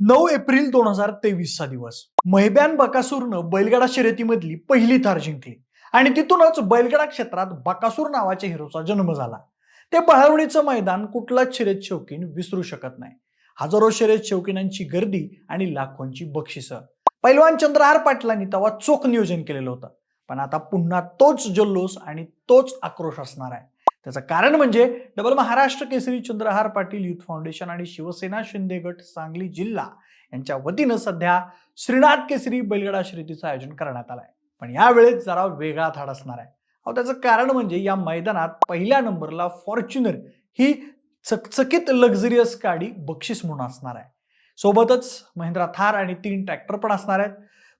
नऊ एप्रिल दोन हजार तेवीसचा दिवस. महिब्यान बकासूरनं बैलगाडा शर्यतीमधली पहिली थार जिंकली. आणि तिथूनच बैलगाडा क्षेत्रात बकासूर नावाच्या हिरोचा जन्म झाला. ते पळावणीचं मैदान कुठलाच शर्यत शौकीन विसरू शकत नाही. हजारो शर्यत शौकीनांची गर्दी आणि लाखोंची बक्षिसं. पैलवान चंद्रहार पाटलांनी तेव्हा चोख नियोजन केलेलं होतं. पण आता पुन्हा तोच जल्लोष आणि तोच आक्रोश असणार आहे. त्याचं कारण म्हणजे double Maharashtra Kesari Chandrahar Patil youth foundation आणि शिवसेना शिंदे गट सांगली जिल्हा यांच्या वतीनं सध्या श्रीनाथ केसरी बैलगडा शर्यतीचं आयोजन करण्यात आलं आहे पण यावेळेस जरा वेगळा थाट असणार आहे. अहो त्याचं कारण म्हणजे या मैदानात पहिल्या नंबरला फॉर्च्युनर ही चकचकीत लक्झरियस गाडी बक्षीस म्हणून असणार आहे. सोबतच महिंद्रा थार आणि तीन ट्रॅक्टर पण असणार आहेत.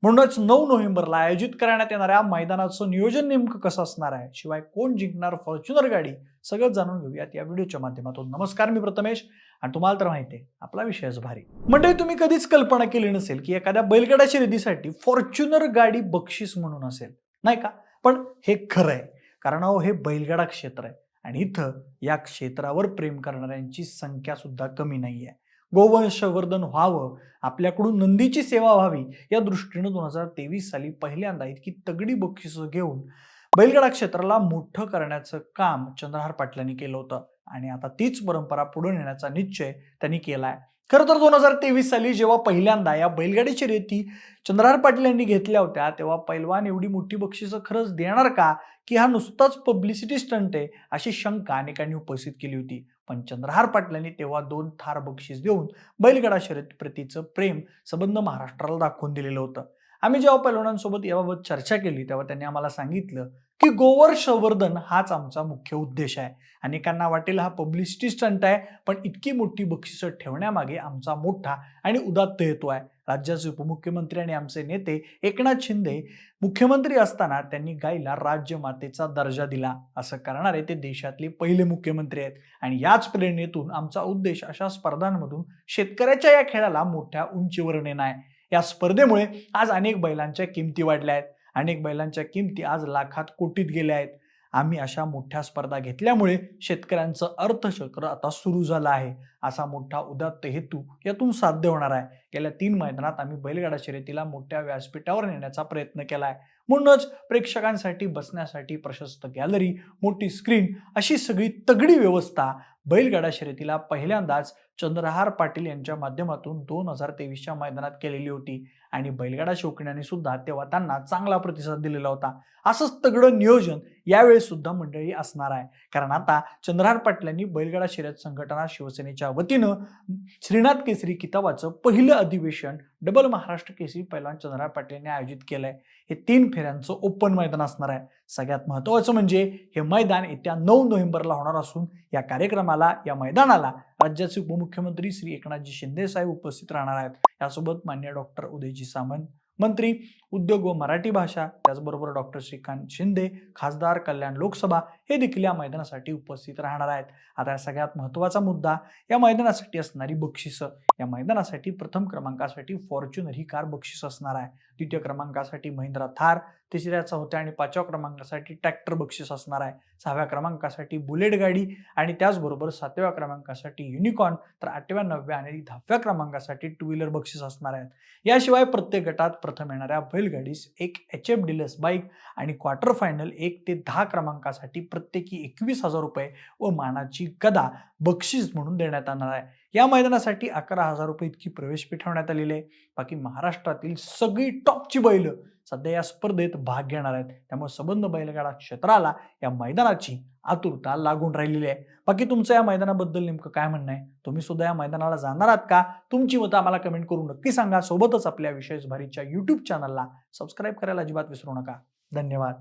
म्हणूनच नऊ नोव्हेंबरला आयोजित करण्यात येणाऱ्या मैदानाचं नियोजन नेमकं कसं असणार आहे? शिवाय कोण जिंकणार फॉर्च्युनर गाडी? सगळं जाणून घेऊयात या व्हिडिओच्या माध्यमातून. नमस्कार मी प्रथमेश आणि तुम्हाला तर माहिती आहे आपला विषयच भारी. म्हणजे तुम्ही कधीच कल्पना केली नसेल की एखाद्या बैलगाड्या शर्यतीसाठी फॉर्च्युनर गाडी बक्षीस म्हणून असेल. नाही का? पण हे खरं आहे. कारण अहो हे बैलगाडा क्षेत्र आहे. आणि इथं या क्षेत्रावर प्रेम करणाऱ्यांची संख्या सुद्धा कमी नाही आहे गोवंशवर्धन व्हावं आपल्याकडून नंदीची सेवा व्हावी या दृष्टीनं दोन हजार तेवीस साली पहिल्यांदा इतकी तगडी बक्षिसं घेऊन बैलगाडा क्षेत्राला मोठं करण्याचं काम चंद्रहार पाटलांनी केलं होतं. आणि आता तीच परंपरा पुढे नेण्याचा निश्चय त्यांनी केला आहे खरं तर दोन हजार तेवीस साली जेव्हा पहिल्यांदा या बैलगाडी शर्यती चंद्रहार पाटील यांनी घेतल्या होत्या तेव्हा पैलवान एवढी मोठी बक्षिसं खरंच देणार का? की हा नुसताच पब्लिसिटी स्टंट आहे अशी शंका अनेकांनी उपस्थित केली होती. पण चंद्रहार पाटलांनी तेव्हा दोन थार बक्षीस देऊन बैलगाडा शर्यत प्रतीचं प्रेम संबंध महाराष्ट्राला दाखवून दिलेलं होतं. आम्ही जेव्हा पैलवानांसोबत याबाबत चर्चा केली तेव्हा त्यांनी आम्हाला सांगितलं की गोवर संवर्धन हाच आमचा मुख्य उद्देश आहे. अनेकांना वाटेल हा पब्लिसिटी स्टंट आहे पण इतकी मोठी बक्षिसं ठेवण्यामागे आमचा मोठा आणि उदात्त हेतू आहे. राज्याचे उपमुख्यमंत्री आणि आमचे नेते एकनाथ शिंदे मुख्यमंत्री असताना त्यांनी गायीला राज्यमातेचा दर्जा दिला. असं करणारे ते देशातले पहिले मुख्यमंत्री आहेत. आणि याच प्रेरणेतून आमचा उद्देश अशा स्पर्धांमधून शेतकऱ्याच्या या खेळाला मोठ्या उंचीवर नेणं आहे. या स्पर्धेमुळे आज अनेक बैलांच्या किमती वाढल्या आहेत. अनेक बैलांच्या किमती आज लाखात कोटीत गेल्या आहेत. आम्ही अशा मोठ्या स्पर्धा घेतल्यामुळे शेतकऱ्यांचं अर्थचक्र आता सुरू झालं आहे. असा मोठा उदात्त हेतू यातून साध्य होणार आहे. गेल्या तीन मैदानात आम्ही बैलगाडा शर्यतीला मोठ्या व्यासपीठावर नेण्याचा प्रयत्न केला आहे म्हणूनच प्रेक्षकांसाठी बसण्यासाठी प्रशस्त गॅलरी मोठी स्क्रीन अशी सगळी तगडी व्यवस्था बैलगाडा शर्यतीला पहिल्यांदाच चंद्रहार पाटील यांच्या माध्यमातून दोन हजार तेवीसच्या मैदानात केलेली होती. आणि बैलगाडा शौकीनांनी सुद्धा तेव्हा त्यांना चांगला प्रतिसाद दिलेला होता. असंच तगडं नियोजन यावेळी सुद्धा मंडळी असणार आहे. कारण आता चंद्रहार पाटलांनी बैलगाडा शर्यत संघटना शिवसेनेच्या वतीनं श्रीनाथ केसरी किताबाचं पहिलं अधिवेशन डबल महाराष्ट्र केसरी पहिला चंद्रहार पाटील यांनी आयोजित केलंय. हे तीन फेऱ्यांचं ओपन मैदान असणार आहे. सगळ्यात महत्त्वाचं म्हणजे हे मैदान येत्या नऊ नोव्हेंबरला होणार असून या कार्यक्रमाला या मैदानाला राज्याचे उपमुख्यमंत्री श्री एकनाथजी शिंदे साहेब उपस्थित राहणार आहेत. यासोबत मान्य डॉक्टर उदयजी सामंत मंत्री उद्योग व मराठी भाषा त्याचबरोबर डॉक्टर श्रीकांत शिंदे खासदार कल्याण लोकसभा हे देखील या मैदानासाठी उपस्थित राहणार आहेत. आता या सगळ्यात महत्त्वाचा मुद्दा या मैदानासाठी असणारी बक्षिसं. या मैदानासाठी प्रथम क्रमांकासाठी फॉर्च्युनर ही कार बक्षीस असणार आहे. द्वितीय क्रमांकासाठी महिंद्रा थार तिसऱ्या चौथ्या आणि पाचव्या क्रमांकासाठी ट्रॅक्टर बक्षीस असणार आहे. सहाव्या क्रमांकासाठी बुलेट गाडी आणि त्याचबरोबर सातव्या क्रमांकासाठी युनिकॉर्न तर आठव्या नवव्या आणि दहाव्या क्रमांकासाठी टू व्हीलर बक्षीस असणार आहेत. याशिवाय प्रत्येक गटात प्रथम येणाऱ्या बैलगाडीस एक एच एफ डिलस बाईक आणि क्वार्टर फायनल एक ते दहा क्रमांकासाठी प्रत्येकी एकवीस हजार रुपये व मानाची गदा बक्षीस म्हणून देण्यात येणार आहे. या मैदानासाठी अकरा हजार रुपये इतकी प्रवेश पिठवण्यात आलेली आहे. बाकी महाराष्ट्रातील सगळी टॉपची बैल सध्या या स्पर्धेत भाग घेणार आहेत. त्यामुळे संबंध बैलगाडा क्षेत्राला या मैदानाची आतुरता लागून राहिलेली आहे. बाकी तुमचं या मैदानाबद्दल नेमकं काय म्हणणं आहे? तुम्ही सुद्धा या मैदानाला जाणार आहात का? तुमची मतं आम्हाला कमेंट करून नक्की सांगा. सोबतच आपल्या विशेष भारीच्या युट्यूब चॅनलला सबस्क्राईब करायला अजिबात विसरू नका. धन्यवाद.